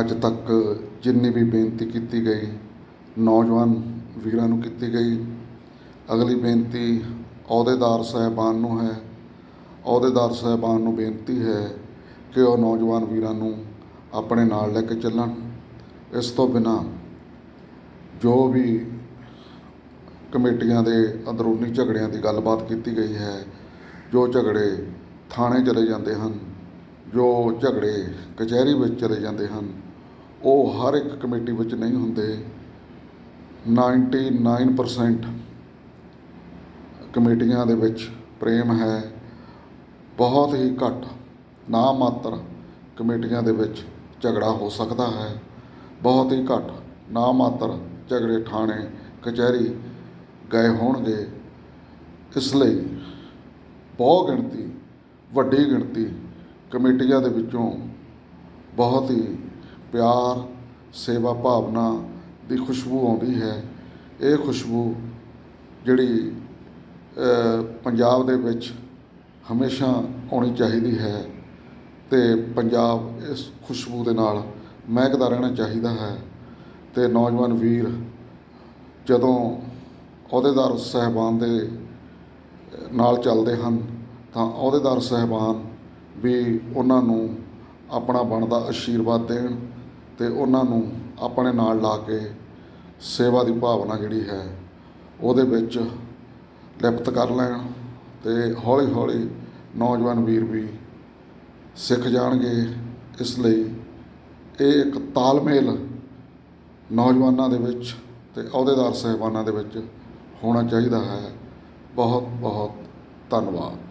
ਅੱਜ ਤੱਕ ਜਿੰਨੀ ਵੀ ਬੇਨਤੀ ਕੀਤੀ ਗਈ, ਨੌਜਵਾਨ ਵੀਰਾਂ ਨੂੰ ਕੀਤੀ ਗਈ, ਅਗਲੀ ਬੇਨਤੀ ਅਹੁਦੇਦਾਰ ਸਾਹਿਬਾਨ ਨੂੰ ਹੈ। ਅਹੁਦੇਦਾਰ ਸਾਹਿਬਾਨ ਨੂੰ ਬੇਨਤੀ ਹੈ ਕਿ ਉਹ ਨੌਜਵਾਨ ਵੀਰਾਂ ਨੂੰ ਆਪਣੇ ਨਾਲ ਲੈ ਕੇ ਚੱਲਣ। ਇਸ ਤੋਂ ਬਿਨਾਂ ਜੋ ਵੀ ਕਮੇਟੀਆਂ ਦੇ ਅੰਦਰੂਨੀ ਝਗੜਿਆਂ ਦੀ ਗੱਲਬਾਤ ਕੀਤੀ ਗਈ ਹੈ, ਜੋ ਝਗੜੇ ਥਾਣੇ ਚਲੇ ਜਾਂਦੇ ਹਨ, ਜੋ ਝਗੜੇ ਕਚਹਿਰੀ ਵਿੱਚ ਚਲੇ ਜਾਂਦੇ ਹਨ ਉਹ ਹਰ ਇੱਕ ਕਮੇਟੀ ਵਿੱਚ ਨਹੀਂ ਹੁੰਦੇ। 99% ਕਮੇਟੀਆਂ ਦੇ ਵਿੱਚ ਪ੍ਰੇਮ ਹੈ। ਬਹੁਤ ਹੀ ਘੱਟ ਨਾ ਮਾਤਰ ਕਮੇਟੀਆਂ ਦੇ ਵਿੱਚ ਝਗੜਾ ਹੋ ਸਕਦਾ ਹੈ। ਬਹੁਤ ਹੀ ਘੱਟ ਨਾ ਮਾਤਰ ਝਗੜੇ ਥਾਣੇ, ਕਚਹਿਰੀ ਗਏ ਹੋਣਗੇ। ਇਸ ਲਈ ਬਹੁ ਗਿਣਤੀ, ਵੱਡੀ ਗਿਣਤੀ ਕਮੇਟੀਆਂ ਦੇ ਵਿੱਚੋਂ ਬਹੁਤ ਹੀ ਪਿਆਰ, ਸੇਵਾ ਭਾਵਨਾ ਦੀ ਖੁਸ਼ਬੂ ਆਉਂਦੀ ਹੈ। ਇਹ ਖੁਸ਼ਬੂ ਜਿਹੜੀ ਪੰਜਾਬ ਦੇ ਵਿੱਚ ਹਮੇਸ਼ਾ ਆਉਣੀ ਚਾਹੀਦੀ ਹੈ ਅਤੇ ਪੰਜਾਬ ਇਸ ਖੁਸ਼ਬੂ ਦੇ ਨਾਲ ਮਹਿਕਦਾ ਰਹਿਣਾ ਚਾਹੀਦਾ ਹੈ ਅਤੇ ਨੌਜਵਾਨ ਵੀਰ ਜਦੋਂ ਅਹੁਦੇਦਾਰ ਸਹਿਬਾਨ ਦੇ ਨਾਲ ਚੱਲਦੇ ਹਨ ਤਾਂ ਅਹੁਦੇਦਾਰ ਸਹਿਬਾਨ ਵੀ ਉਹਨਾਂ ਨੂੰ ਆਪਣਾ ਬਣਦਾ ਆਸ਼ੀਰਵਾਦ ਦੇਣ ਅਤੇ ਉਹਨਾਂ ਨੂੰ ਆਪਣੇ ਨਾਲ ਲਾ ਕੇ ਸੇਵਾ ਦੀ ਭਾਵਨਾ ਜਿਹੜੀ ਹੈ, ਉਹਦੇ ਵਿੱਚ ਲਿਪਤ ਕਰ ਲੈਣ ਅਤੇ ਹੌਲੀ ਹੌਲੀ ਨੌਜਵਾਨ ਵੀਰ ਵੀ ਸਿੱਖ ਜਾਣਗੇ। ਇਸ ਲਈ ਇਹ ਇੱਕ ਤਾਲਮੇਲ ਨੌਜਵਾਨਾਂ ਦੇ ਵਿੱਚ ਤੇ ਅਹੁਦੇਦਾਰ ਸਹਿਬਾਨਾਂ ਦੇ ਵਿੱਚ ਹੋਣਾ ਚਾਹੀਦਾ ਹੈ। ਬਹੁਤ ਬਹੁਤ ਧੰਨਵਾਦ।